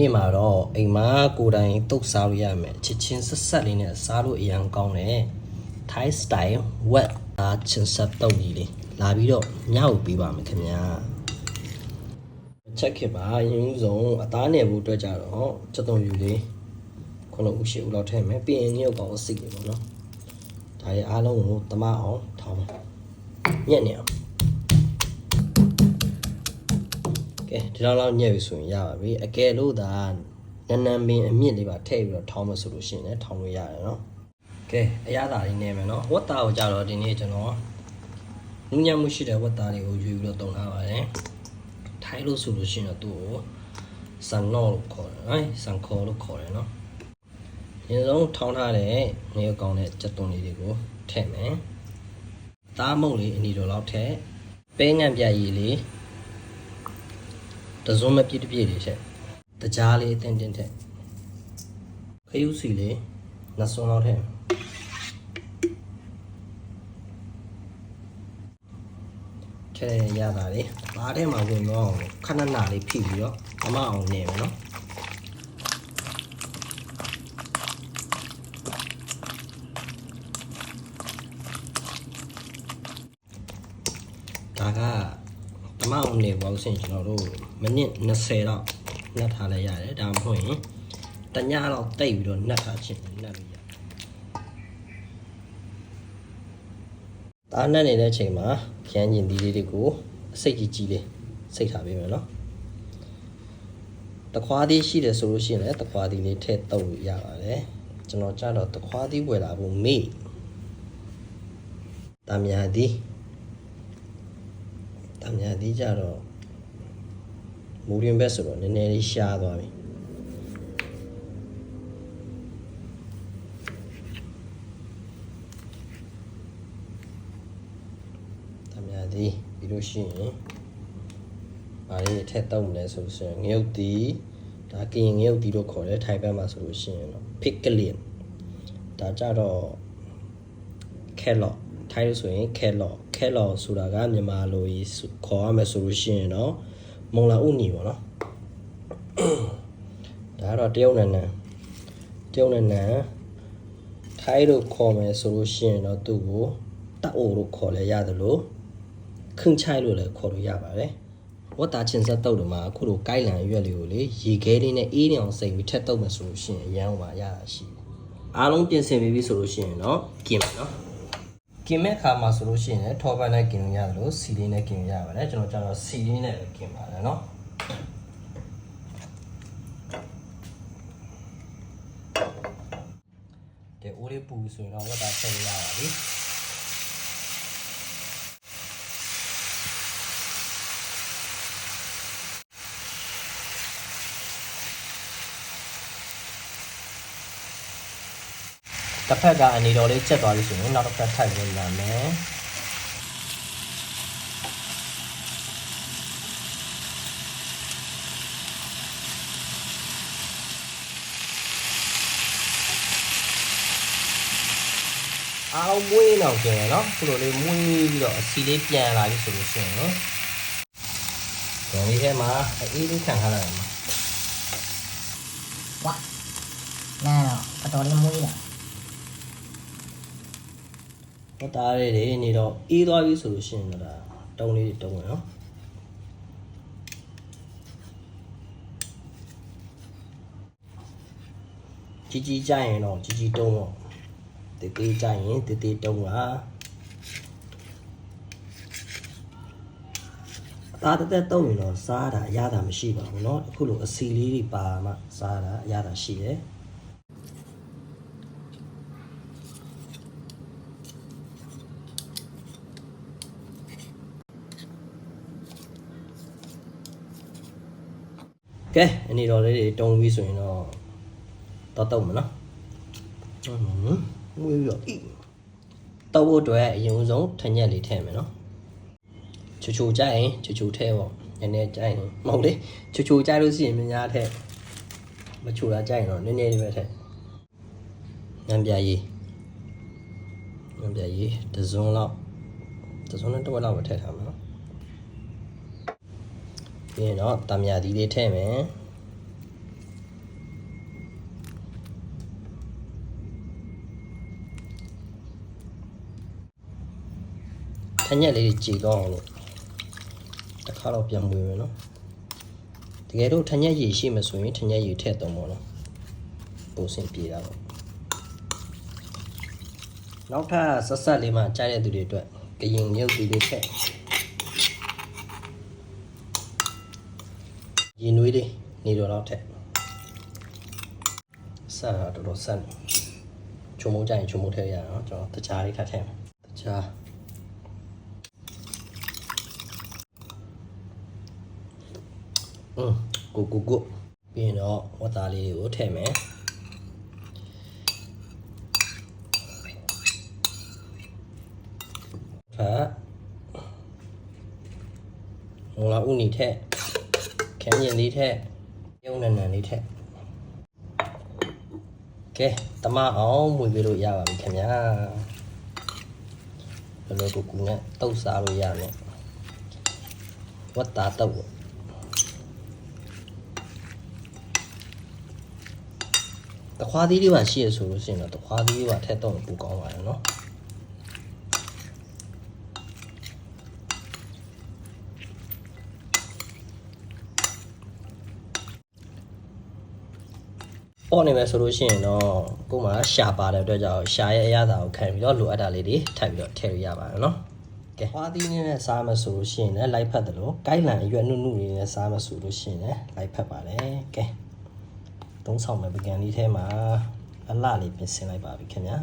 နေ့မှာတော့အိမ်မှာကိုယ်တိုင်တုတ်စားလို့ရမယ်ချစ်ချင်းဆက်ဆက်လေးနဲ့စားလို့အရန်ကောင်းတယ် Thai style wet အားချင်းဆက်တုတ်ကြီးလေးလာပြီးတော့ညောက်ပေးပါမယ်ခင်ဗျာချက်ခင်ပါရင်းဆုံးအသားနယ်ဖို့အတွက်ကြတော့ချက်သွန်ယူလေးခုနဦးရှိဦးလောက်ထည့်မယ်ပြီးရင်ညောက်ကောင်အစိတ်လေးပေါ့နော်ဒါရဲ့အားလုံးကိုတမအောင်ထောင်းညက်နေအောင် ဒီလောက်လောက်ညက်ပြီဆိုရင်ရပါပြီအကယ်လို့သာနန်းနန်းပင်အမြင့်လေးပါထည့်ပြီးတော့ထောင်းမဆိုလို့ရှိရင်လည်းထောင်းလို့ရတယ်နော်ကဲအရသာလေးနေမယ်နော်ဝတ်သားကိုကြတော့ဒီနေ့ကျွန်တော်နူးညံ့မှုရှိတဲ့ဝတ်သားလေးကိုယူပြီးတော့တုံထားပါတယ်ထိုင်းလို့ဆိုလို့ရှိရင်တော့သူ့ကိုဆန်နောလို့ခေါ်တယ်နော်ဆန်ခေါ်လို့ခေါ်တယ်နော်ဒီဆုံးထောင်းထားတဲ့ငရုတ်ကောင်းတဲ့ကြက်သွန်လေးတွေကိုထည့်မယ်သားမုတ်လေးအနီတော်လောက်ထည့်ပဲငံပြရည်လေး တစုံမပြည့်တပြည့်လေးချက်တကြားလေးတင်းတင်းထက်ခရုစီလေးနှစ်စုံလောက်ထက်ချဲရတာလေဘာထဲမှာဝင်တော့ခဏနာလေးဖိပြီးတော့မမအောင်နေမယ်နော်ဒါက တမအောင်နေပေါ့ဆင်ကျွန်တော်တို့မိနစ်20တော့နှက်ထားလိုက်ရတယ်ဒါမှမဟုတ်ရင်တညတော့တိတ်ပြီးတော့နှက်ထားခြင်းနှက်လို့ရတယ်ဒါနှက်နေတဲ့အချိန်မှာကျန်းကျင်ဒီလေးတွေကိုအစိတ်ကြီးကြီးလေးစိတ်ထားပေးမယ်နော်တခွားသီးရှိတယ်ဆိုလို့ရှိရင်လည်းတခွားသီးလေးထည့်တုပ်လို့ရပါတယ်ကျွန်တော်ကြတော့တခွားသီးဝယ်လာဖို့မေ့တာများသည် တမ်းများသေးကြတော့မူရင်ဘက်ဆိုတော့နည်းနည်းလေးရှားသွားပြီတမ်းများသေးပြီးလို့ရှိရင်ဘာလေးထက်တော့မလဲဆိုလို့ရှိရင်ငရုတ်တီဒါကရင်ငရုတ်တီလို့ခေါ်တယ်ထိုင်ဘက်မှာဆိုလို့ရှိရင်တော့ pickling ဒါကြတော့ carrot ထိုင်းလို့ဆိုရင် carrot carrot ဆိုတာကမြန်မာလိုရေးခေါ်ရမယ်ဆိုလို့ရှိရင်တော့မုံလာဥနီပေါ့နော်ဒါကတော့တရုတ်နန်နန်တရုတ်နန်နန်ထိုင်းလို့ခေါ်မယ်ဆိုလို့ရှိရင်တော့သူ့ကိုတအိုလို့ခေါ်လဲရတယ်လို့ခင်းချိုင်လို့လည်းခေါ်လို့ရပါတယ်ဝတ်တာချင်းဆက်တုပ်တယ်မှာအခုလိုကိုက်လန်ရွက်လေးကိုလေရေခဲလေးနဲ့အေးနေအောင်စိမ်ပြီးထက်တုပ်မယ်ဆိုလို့ရှိရင်အရန်ဟိုမှာရတာရှိတယ်အားလုံးပြင်ဆင်ပြီးပြီဆိုလို့ရှိရင်တော့กินမယ်နော် ကင်မဲ့ခါမှာဆိုလို့ရှိရင်လည်းထောပန်နဲ့ကင်လို့ရတယ်လို့စီလေးနဲ့ကင်လို့ရပါတယ်ကျွန်တော်ကျတော့စီလေးနဲ့ပဲကင်ပါတယ်เนาะတဲ့ဦးလေးပူဆိုရင်တော့ဝတ်တာဆက်ရပါပြီ တစ်ဖက်ကအနေတော်လေးချက်သွားပြီဆိုရင်နောက်တစ်ဖက်ထပ်ဝင်လာမယ်အောင်မွေးတော့ကျတယ်နော်ခုလိုလေးမွေးပြီးတော့အစီလေးပြန်လာပြီဆိုလို့ရှိရင်နော်ဒီလေးထဲမှာအေးလေးခံထားလိုက်ပါဝါနာတော့တော်တော်လေးမွေးလာ တားလေးတွေနေတော့အေးသွားပြီဆိုလို့ရှိရင်တော့ဒါတုံးလေးတွေတုံးရနော်ကြီးကြီးကြရင်တော့ကြီးကြီးတုံးတော့တေးသေးကြရင်တေးသေးတုံးပါတာတက်တက်တုံးရင်တော့စားတာအရတာမရှိပါဘူးเนาะအခုလိုအစီလေးတွေပါမှစားတာအရတာရှိတယ် ကဲအနေတော်လေးတွေတုံးပြီးဆိုရင်တော့တော့တုံးမနော်ဟွန်းမွေးပြီးတော့ဤတော့ဖို့အတွက်အရင်ဆုံးထညက်လေးထည့်မယ်နော်ချူချူကြရင်ချူချူထည့်ပေါ့နည်းနည်းကြရင်မဟုတ်လေချူချူကြလို့ရှိရင်များများထည့်မချူတာကြရင်တော့နည်းနည်းလေးပဲထည့်ညံပြရေးညံပြရေးတစ်စုံလောက်တစ်စုံနဲ့တစ်ဝက်လောက်ပဲထည့်ထားမှာနော် ပြီးရင်တော့တာမြာသီးလေးထည့်မယ်ထညက်လေးကြည်တော့အောင်လို့တစ်ခါတော့ပြန်မွေမယ်နော်တကယ်လို့ထညက်ရည်ရှိမှဆိုရင်ထညက်ရည်ထည့်တော့မလို့ပုံစံပြေတာပေါ့နောက်ထပ်ဆက်ဆက်လေးမှကြားတဲ့သူတွေအတွက်ကရင်မြုပ်သူတွေထည့် ရင်နွေးလေးနေတော့တော့ထည့်ဆက်တာတော်တော်ဆက်နေချုံမုံကြရင်ချုံမုံထည့်ရအောင်ကျွန်တော်တခြားလေးထပ်ထည့်မယ်တခြားอืมကိုကိုကိုပြီးရင်တော့ဝတ်သားလေးကိုထည့်မယ်ဖတ်ဟိုလာဥနီထည့် ခမ်းရင်လေးထည့်ပြုံးနန်နန်လေးထည့်ကဲတမအောင်မွေပေးလို့ရပါပြီခင်ဗျာဘယ်လိုကိုကူနဲ့တုတ်စားလို့ရမယ်ဝတ်သားတုတ်ပေါ့တခွားသီးလေးပါရှိရဆိုလို့ရှိရင်တော့တခွားသီးလေးပါထည့်တော့ပူကောင်းပါရဲ့နော် ပေါ်နေမယ်ဆိုလို့ရှိရင်တော့ကို့မှာရှာပါတဲ့အတွက်ကြောင့်ရှာရဲ့အရသာကိုခံပြီးတော့လိုအပ်တာလေးတွေထပ်ပြီးတော့ထည့်လို့ရပါတယ်နော်ကဲခွားသီးလေးနဲ့စားမယ်ဆိုလို့ရှိရင်လည်းလိုက်ဖက်တယ်လို့ကိုက်လန်အရွက်နုနုလေးနဲ့စားမယ်ဆိုလို့ရှိရင်လည်းလိုက်ဖက်ပါတယ်ကဲသုံးဆောင်မဲ့ပကံလေးထဲမှာအလှလေးပြင်ဆင်လိုက်ပါပြီခင်ဗျာ